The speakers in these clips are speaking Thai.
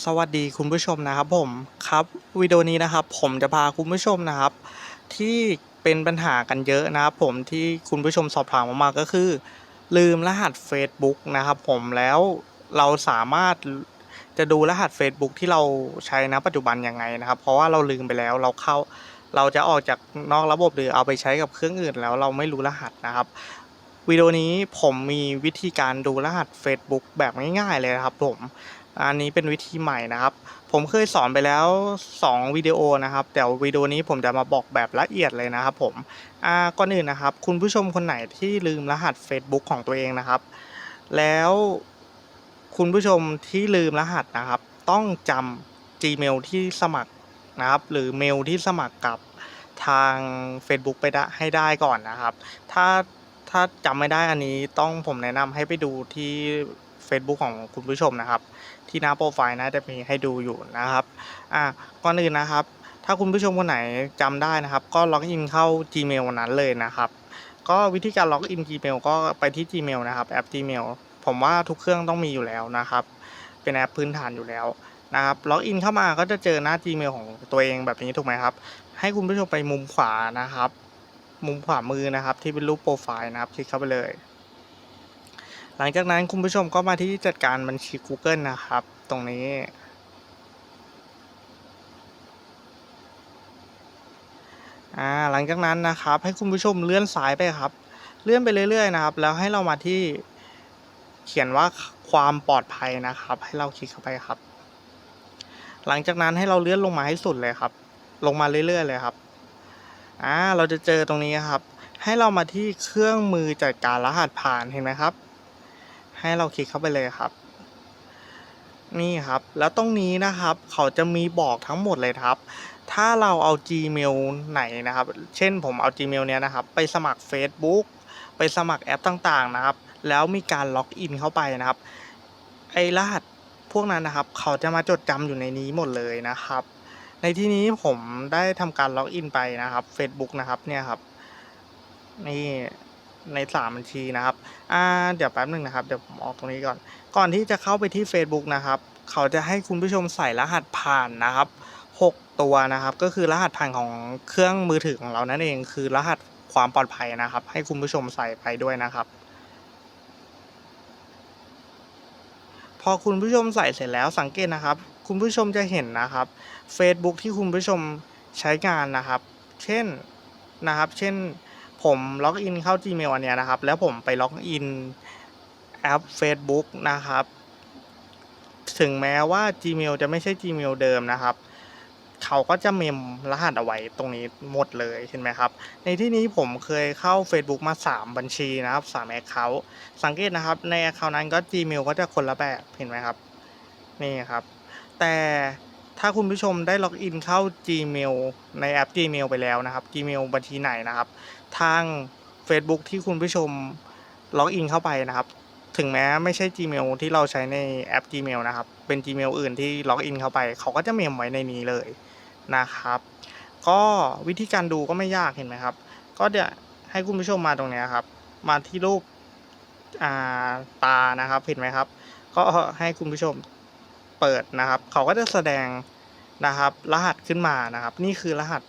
สวัสดีคุณผู้ชมนะครับผมครับวิดีโอนี้นะครับ ผมจะพาคุณผู้ชมนะครับ ที่เป็นปัญหากันเยอะนะครับผมที่คุณผู้ชมสอบถามมาก็คือ ลืมรหัส Facebook นะครับผมแล้วเราสามารถจะดูรหัส Facebook ที่เราใช้ณปัจจุบันยังไงนะครับ เพราะว่าเราลืมไปแล้วเราเข้าเราจะออกจากนอกระบบหรือเอาไปใช้กับเครื่องอื่นแล้วเราไม่รู้รหัสนะครับวิดีโอนี้ผมมีวิธีการดูรหัส Facebook แบบง่ายๆเลยครับผม อันนี้เป็นวิธีใหม่นะครับ ผมเคยสอนไปแล้ว 2 วิดีโอนะครับ แต่วิดีโอนี้ผมจะมาบอกแบบละเอียดเลยนะครับผมก่อนอื่นนะครับ คุณผู้ชมคนไหนที่ลืมรหัส Facebook ของตัวเองนะครับ แล้วคุณผู้ชมที่ลืมรหัสนะครับ ต้องจำ Gmail ที่สมัครนะครับ หรือเมลที่สมัครกับทาง Facebook ไปได้ให้ได้ก่อนนะครับ ถ้า ถ้าจำไม่ได้อันนี้ต้องผมแนะนำให้ไปดูที่ Facebook ของคุณผู้ชมนะครับ ที่หน้าโปรไฟล์นะจะมีให้ดูอยู่นะครับอ่าก่อนอื่นนะครับ ถ้าคุณผู้ชมคนไหนจำได้นะครับ ก็ล็อกอินเข้า Gmail นั้นเลยนะครับ ก็วิธีการล็อกอิน Gmail ก็ไปที่ Gmail นะครับแอป Gmail ผมว่าทุกเครื่องต้องมีอยู่แล้วนะครับ เป็นแอปพื้นฐานอยู่แล้วนะครับล็อกอินเข้ามาก็จะเจอหน้า Gmail ของตัวเองแบบนี้ถูกไหมครับ ให้คุณผู้ชมไปมุมขวานะครับ มุมขวามือนะครับ ที่เป็นรูปโปรไฟล์นะครับ คลิกเข้าไปเลย หลังจากนั้นคุณผู้ชมก็มาที่จัดการบัญชี Google นะครับ ตรงนี้หลังจากนั้นนะครับ ให้คุณผู้ชมเลื่อนซ้ายไปครับ เลื่อนไปเรื่อย ๆ นะครับ แล้วให้เรามาที่เขียนว่าความปลอดภัยนะครับ ให้เราคลิกเข้าไปครับ หลังจากนั้นให้เราเลื่อนลงมาให้สุดเลยครับ ลงมาเรื่อย ๆ เลยครับ อ่าเราจะเจอตรงนี้ครับ ให้เรามาที่เครื่องมือจัดการรหัสผ่านเห็นไหมครับ ให้เราคลิกเข้าไปเลยครับ นี่ครับ แล้วตรงนี้นะครับ เขาจะมีบอกทั้งหมดเลยครับ ถ้าเราเอา Gmail ไหนนะครับ เช่นผมเอา Gmail เนี้ยนะครับ ไปสมัคร Facebook ไปสมัครแอปต่างๆนะครับ แล้วมีการล็อกอินเข้าไปนะครับ ไอรหัสพวกนั้นนะครับ เขาจะมาจดจำอยู่ในนี้หมดเลยนะครับ ในที่นี้ผมได้ทำการล็อกอินไปนะครับ Facebook นะครับเนี่ยครับนี่ในสามบัญชีนะครับ อ่า เดี๋ยวแป๊บหนึ่งนะครับ เดี๋ยวผมออกตรงนี้ก่อน ก่อนที่จะเข้าไปที่ Facebook นะครับ เขาจะให้คุณผู้ชมใส่รหัสผ่านนะครับ 6 ตัวนะครับ ก็คือรหัสผ่านของเครื่องมือถือของเรานั่นเอง คือรหัสความปลอดภัยนะครับ ให้คุณผู้ชมใส่ไปด้วยนะครับ พอคุณผู้ชมใส่เสร็จแล้วสังเกตนะครับ คุณผู้ชมจะเห็นนะครับ Facebook ที่คุณผู้ชมใช้งานนะครับ เช่นนะครับ เช่นผมล็อกอินเข้า Gmail อันเนี้ยนะครับ แล้วผมไปล็อกอินแอป Facebook นะครับ ถึงแม้ว่า Gmail จะไม่ใช่ Gmail เดิมนะครับ เขาก็จะเมมรหัสเอาไว้ตรงนี้หมดเลยเห็นไหมครับ ในที่นี้ผมเคยเข้า Facebook มา 3 บัญชีนะครับ3แอคเคาท์สังเกตนะครับ ในแอคเคาท์นั้นก็ Gmail ก็จะคนละแบบเห็นไหมครับ นี่ครับ แต่ถ้าคุณผู้ชมได้ล็อกอินเข้า Gmail ในแอป Gmail ไปแล้วนะครับ Gmail บัญชีไหนนะครับ ทาง Facebook ที่คุณผู้ชมล็อกอินเข้าไปนะครับ ถึงแม้ไม่ใช่ Gmail ที่เราใช้ในแอป Gmail นะครับ เป็น Gmail อื่นที่ล็อกอินเข้าไป เขาก็จะเมมไว้ในนี้เลยนะครับ ก็วิธีการดูก็ไม่ยากเห็นไหมครับ ก็เดี๋ยวให้คุณผู้ชมมาตรงนี้ครับ มาที่รูปาตานะครับเห็นไหมครับ ก็ให้คุณผู้ชม เปิดนะครับ เขาก็จะแสดงนะครับ รหัสขึ้นมานะครับ นี่คือรหัส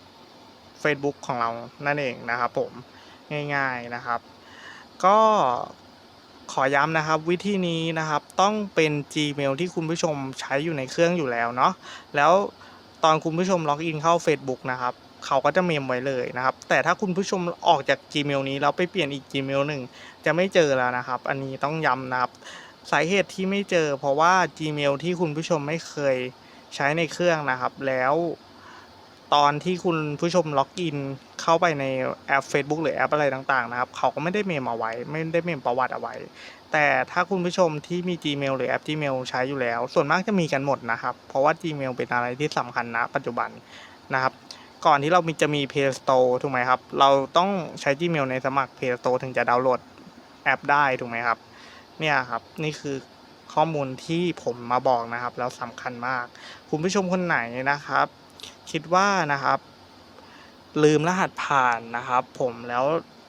Facebook ของเรานั่นเองนะครับ ผมง่ายๆนะครับ ก็ขอย้ำนะครับวิธีนี้นะครับต้องเป็น Gmail ที่คุณผู้ชมใช้อยู่ในเครื่องอยู่แล้วเนาะแล้วตอนคุณผู้ชมล็อกอินเข้า Facebook นะครับเขาก็จะเมมไว้เลยนะครับ แต่ถ้าคุณผู้ชมออกจาก Gmail นี้แล้วไปเปลี่ยนอีก Gmail หนึ่งจะไม่เจอแล้วนะครับ อันนี้ต้องย้ำนะครับ สาเหตุที่ไม่เจอ เพราะว่า Gmail ที่คุณผู้ชมไม่เคยใช้ในเครื่องนะครับ แล้วตอนที่คุณผู้ชมล็อกอินเข้าไปในแอป Facebook หรือแอปอะไรต่างๆนะครับ เขาก็ไม่ได้เมมเอาไว้ ไม่ได้เมมประวัติเอาไว้ แต่ถ้าคุณผู้ชมที่มี Gmail หรือแอป Gmail ใช้อยู่แล้ว ส่วนมากจะมีกันหมดนะครับ เพราะว่า Gmail เป็นอะไรที่สำคัญนะปัจจุบันนะครับ ก่อนที่เรามีจะมี Play Store ถูกไหมครับ เราต้องใช้ Gmail ในสมัคร Play Store ถึงจะดาวน์โหลดแอปได้ถูกไหมครับ เนี่ยครับนี่คือข้อมูลที่ผมมาบอกนะครับ แล้วสำคัญมาก คุณผู้ชมคนไหนนะครับ คิดว่านะครับ ลืมรหัสผ่านนะครับ ผมแล้ว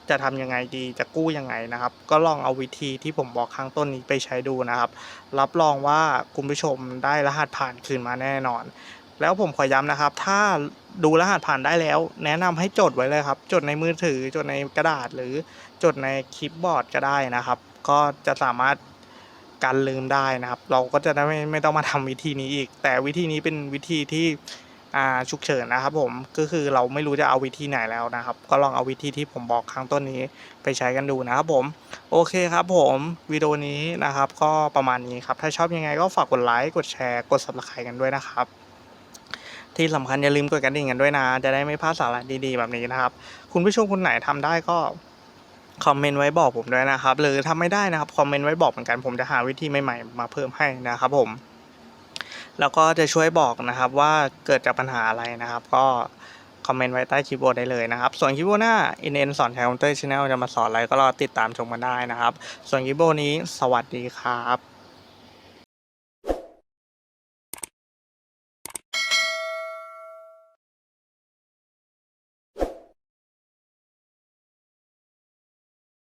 จะทำยังไงดีจะกู้ยังไงนะครับ ก็ลองเอาวิธีที่ผมบอกข้างต้นนี้ไปใช้ดูนะครับ รับรองว่าคุณผู้ชมได้รหัสผ่านคืนมาแน่นอน แล้วผมขอย้ำนะครับ ถ้าดูรหัสผ่านได้แล้ว แนะนำให้จดไว้เลยครับ จดในมือถือจดในกระดาษหรือจดในคลิปบอร์ดก็ได้นะครับ ก็จะสามารถกันลืมได้นะครับ เราก็จะไม่ไม่ต้องมาทำวิธีนี้อีก แต่วิธีนี้เป็นวิธีที่ฉุกเฉินนะครับผมก็คือเราไม่รู้จะเอาวิธีไหนแล้วนะครับ ก็ลองเอาวิธีที่ผมบอกข้างต้นนี้ไปใช้กันดูนะครับผมโอเคครับผมวิดีโอนี้นะครับ ก็ประมาณนี้ครับ ถ้าชอบยังไงก็ฝากกดไลค์กดแชร์กด subscribe กันด้วยนะครับ ที่สำคัญอย่าลืมกดกระดิ่งกันด้วยนะ จะได้ไม่พลาดสาระดีๆแบบนี้นะครับ คุณผู้ชมคนไหนทำได้ก็ คอมเมนต์ไว้บอกผมด้วยนะครับ หรือทำไม่ได้นะครับคอมเมนต์ไว้บอกเหมือนกันผมจะหาวิธีใหม่ๆมาเพิ่มให้นะครับผม แล้วก็จะช่วยบอกนะครับว่าเกิดจากปัญหาอะไรนะครับ ก็คอมเมนต์ไว้ใต้คลิปโบได้เลยนะครับ ส่วนคลิปวิดีโอหน้า NN สอนใช้คอมพิวเตอร์ชาแนลจะมาสอนอะไรก็รอติดตามชมกันได้นะครับ ส่วนคลิปโบนี้สวัสดีครับ